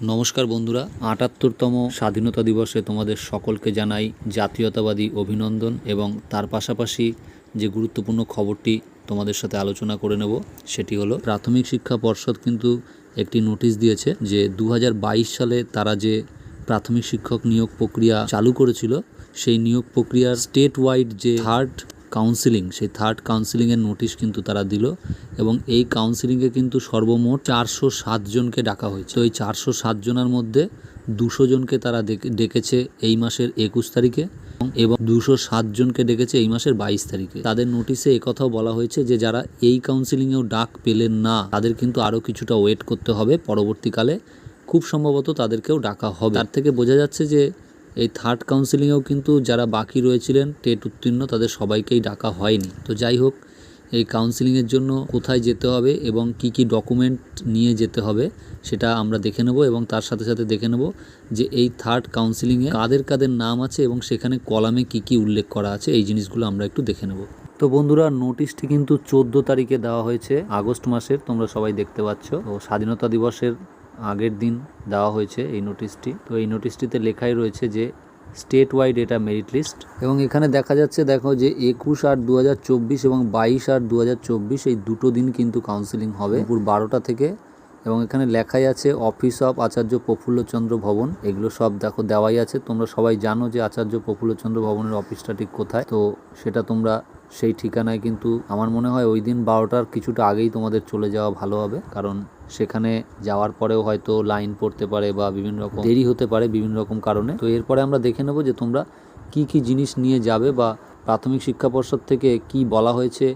নমস্কার বন্ধুরা, আটাত্তরতম স্বাধীনতা দিবসে তোমাদের সকলকে জানাই জাতীয়তাবাদী অভিনন্দন এবং তার পাশাপাশি যে গুরুত্বপূর্ণ খবরটি তোমাদের সাথে আলোচনা করে নেব, সেটি হলো প্রাথমিক শিক্ষা পর্ষদ কিন্তু একটি নোটিশ দিয়েছে যে দু হাজার বাইশ সালে তারা যে প্রাথমিক শিক্ষক নিয়োগ প্রক্রিয়া চালু করেছিল, সেই নিয়োগ প্রক্রিয়ার স্টেট ওয়াইড যে থার্ড কাউন্সিলিং সেই থার্ড কাউন্সিলিংয়ের নোটিশ কিন্তু তারা দিল এবং এই কাউন্সিলিংয়ে কিন্তু সর্বমোট চারশো জনকে ডাকা হয়েছে। ওই চারশো সাত জনের মধ্যে দুশো জনকে তারা ডেকে- ডেকেছে এই মাসের একুশ তারিখে এবং দুশো জনকে ডেকেছে এই মাসের বাইশ তারিখে। তাদের নোটিশে একথাও বলা হয়েছে যে যারা এই কাউন্সিলিংয়েও ডাক পেলেন না, তাদের কিন্তু আরও কিছুটা ওয়েট করতে হবে। পরবর্তীকালে খুব সম্ভবত তাদেরকেও ডাকা হবে। তার থেকে বোঝা যাচ্ছে যে এই থার্ড কাউন্সিলিংয়েও কিন্তু যারা বাকি রয়েছিলেন, টেট উত্তীর্ণ, তাদের সবাইকেই ডাকা হয়নি। তো যাই হোক, এই কাউন্সিলিংয়ের জন্য কোথায় যেতে হবে এবং কি কি ডকুমেন্ট নিয়ে যেতে হবে, সেটা আমরা দেখে নেব এবং তার সাথে সাথে দেখে নেব যে এই থার্ড কাউন্সিলিংয়ে কাদের কাদের নাম আছে এবং সেখানে কলামে কি কি উল্লেখ করা আছে, এই জিনিসগুলো আমরা একটু দেখে নেব। তো বন্ধুরা নোটিশটি কিন্তু চোদ্দ তারিখে দেওয়া হয়েছে, আগস্ট মাসের, তোমরা সবাই দেখতে পাচ্ছ। তো স্বাধীনতা দিবসের আগের দিন দেওয়া হয়েছে এই নোটিশটি তো এই নোটিশটিতে লেখাই রয়েছে যে স্টেট ওয়াইড এটা মেরিট লিস্ট এবং এখানে দেখা যাচ্ছে, দেখো যে একুশ আট দু এবং বাইশ আট দু এই দুটো দিন কিন্তু কাউন্সিলিং হবে। দুপুর বারোটা থেকে এবং এখানে লেখাই আছে অফিস অফ আচার্য প্রফুল্লচন্দ্র ভবন। এগুলো সব দেখো দেওয়াই আছে। তোমরা সবাই জানো যে আচার্য প্রফুল্লচন্দ্র ভবনের অফিসটা ঠিক কোথায়। তো সেটা তোমরা সেই ঠিকানায় কিন্তু, আমার মনে হয় ওই দিন বারোটার কিছুটা আগেই তোমাদের চলে যাওয়া ভালো হবে। কারণ সেখানে যাওয়ার পরেও হয়তো লাইন পড়তে পারে বা বিভিন্ন রকম দেরি হতে পারে বিভিন্ন রকম কারণে। তো এরপরে আমরা দেখে নেব যে তোমরা কি কি জিনিস নিয়ে যাবে বা প্রাথমিক শিক্ষা পর্ষদ থেকে কি বলা হয়েছে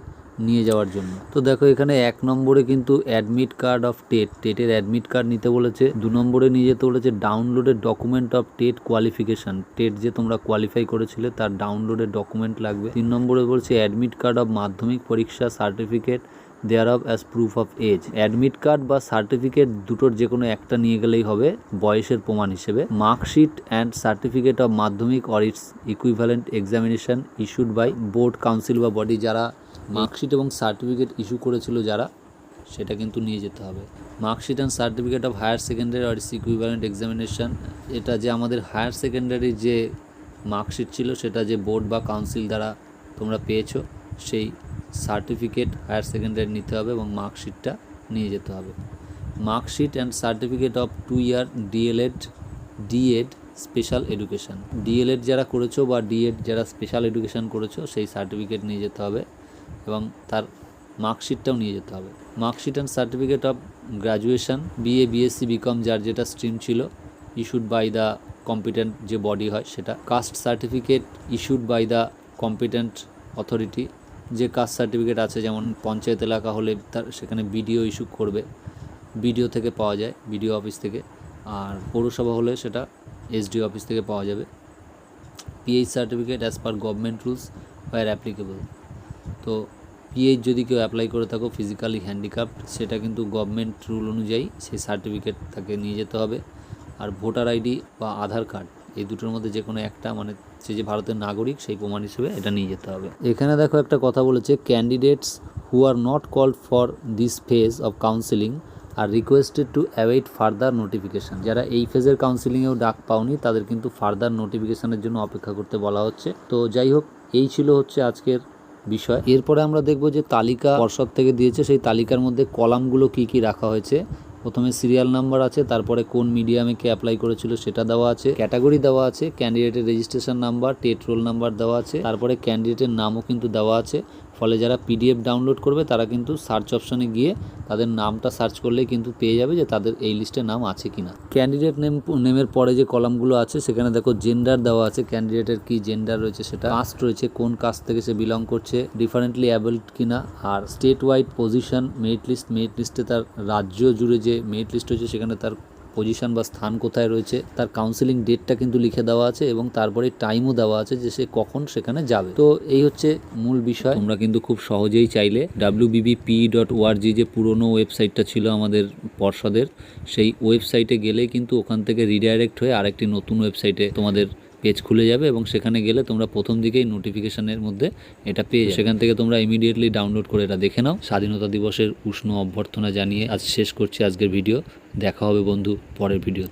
নিয়ে যাওয়ার জন্য। তো দেখো এখানে এক নম্বরে কিন্তু অ্যাডমিট কার্ড অফ টেট টেটের অ্যাডমিট কার্ড নিতে বলেছে। দু নম্বরে নিয়ে যেতে বলেছে ডাউনলোডের document of TET qualification TET যে তোমরা কোয়ালিফাই করেছিলে তার ডাউনলোডের ডকুমেন্ট লাগবে। তিন নম্বরে বলছে অ্যাডমিট কার্ড অফ মাধ্যমিক পরীক্ষা certificate thereof as proof of age admit card বা সার্টিফিকেট দুটোর যে কোনো একটা নিয়ে গেলেই হবে বয়সের প্রমাণ হিসেবে। Marksheet and certificate of Madhyamik or its equivalent examination issued by board council বা বডি যারা মার্কশিট এবং সার্টিফিকেট ইস্যু করেছিল যারা, সেটা কিন্তু নিয়ে যেতে হবে। Marksheet and certificate of higher secondary or equivalent examination এটা যে আমাদের হায়ার সেকেন্ডারির যে মার্কশিট ছিল, সেটা যে বোর্ড বা কাউন্সিল দ্বারা তোমরা পেয়েছ, সেই সার্টিফিকেট হায়ার সেকেন্ডারি নিতে হবে এবং মার্কশিটটা নিয়ে যেতে হবে। Marksheet and certificate of two year DLEd DEd special education DLEd যারা করেছ বা ডিএড যারা স্পেশাল এডুকেশন করেছ, সেই সার্টিফিকেট নিয়ে যেতে হবে এবং তার মার্কশিটটাও নিয়ে যেতে হবে। Marksheet and certificate of graduation BA BSc BCom যার যেটা স্ট্রিম ছিল ইস্যুড বাই দ্য কম্পিটেন্ট যে বডি হয় সেটা। Caste certificate issued by the competent authority যে কাস্ট সার্টিফিকেট আছে, যেমন পঞ্চায়েত এলাকা হলে তার সেখানে বিডিও ইস্যু করবে, বিডিও থেকে পাওয়া যায়, বিডিও অফিস থেকে। আর পৌরসভা হলে সেটা এসডিও অফিস থেকে পাওয়া যাবে। PH certificate as per government rules where applicable তো পিএইচ যদি কেউ অ্যাপ্লাই করে থাকো ফিজিক্যালি হ্যান্ডিক্যাপ্ট সেটা কিন্তু গভর্নমেন্ট রুল অনুযায়ী সেই সার্টিফিকেট তাকে নিয়ে যেতে হবে। আর ভোটার আইডি বা আধার কার্ড এই দুটোর মধ্যে যে কোনো একটা মানে সে যে ভারতের নাগরিক, সেই প্রমাণ হিসেবে এটা নিয়ে যেতে হবে। এখানে দেখো একটা কথা বলেছে candidates who are not called for this phase of counselling are requested to await further notification যারা এই ফেজের কাউন্সিলিংয়েও ডাক পাওনি, তাদের কিন্তু ফার্দার নোটিফিকেশানের জন্য অপেক্ষা করতে বলা হচ্ছে। তো যাই হোক, এই ছিল হচ্ছে আজকের বিষয়। এরপরে আমরা দেখব যে তালিকা পর্ষদ থেকে দিয়েছে, সেই তালিকার মধ্যে কলামগুলো কি কি রাখা হয়েছে। প্রথমে সিরিয়াল নাম্বার আছে, তারপরে কোন মিডিয়ামে কে অ্যাপ্লাই করেছিল সেটা দেওয়া আছে ক্যাটাগরি দেওয়া আছে ক্যান্ডিডেটের registration number TET roll number দেওয়া আছে, তারপরে ক্যান্ডিডেটের নামও কিন্তু দেওয়া আছে। ফলে যারা পিডিএফ ডাউনলোড করবে, তারা কিন্তু সার্চ অপশনে গিয়ে তাদের নামটা সার্চ করলেই কিন্তু পেয়ে যাবে যে তাদের এই লিস্টে নাম আছে কি না ক্যান্ডিডেট নেম নেমের পরে যে কলামগুলো আছে, সেখানে দেখো জেন্ডার দেওয়া আছে ক্যান্ডিডেটের কি জেন্ডার রয়েছে সেটা কাস্ট রয়েছে, কোন কাস্ট থেকে সে বিলং করছে ডিফারেন্টলি অ্যাবল্ড কিনা, আর state wide position merit list merit লিস্টে তার রাজ্য জুড়ে যে মেরিট লিস্ট রয়েছে সেখানে তার পজিশন বা স্থান কোথায় রয়েছে, তার কাউন্সিলিং ডেটটা কিন্তু লিখে দেওয়া আছে এবং তারপরে টাইমও দেওয়া আছে যে সে কখন সেখানে যাবে। তো এই হচ্ছে মূল বিষয়। তোমরা কিন্তু খুব সহজেই চাইলে ডাব্লিউবিবিপি ডট ওআরজি যে পুরনো ওয়েবসাইটটা ছিল আমাদের পর্ষদের, সেই ওয়েবসাইটে গেলে কিন্তু ওখান থেকে রিডাইরেক্ট হয়ে আরেকটি নতুন ওয়েবসাইটে তোমাদের পেজ খুলে যাবে এবং সেখানে গেলে তোমরা প্রথম দিকেই নোটিফিকেশনের মধ্যে এটা পেয়ে সেখান থেকে তোমরা ইমিডিয়েটলি ডাউনলোড করে এটা দেখে নাও। স্বাধীনতা দিবসের উষ্ণ অভ্যর্থনা জানিয়ে আজ শেষ করছি আজকের ভিডিও দেখা হবে বন্ধু পরের ভিডিওতে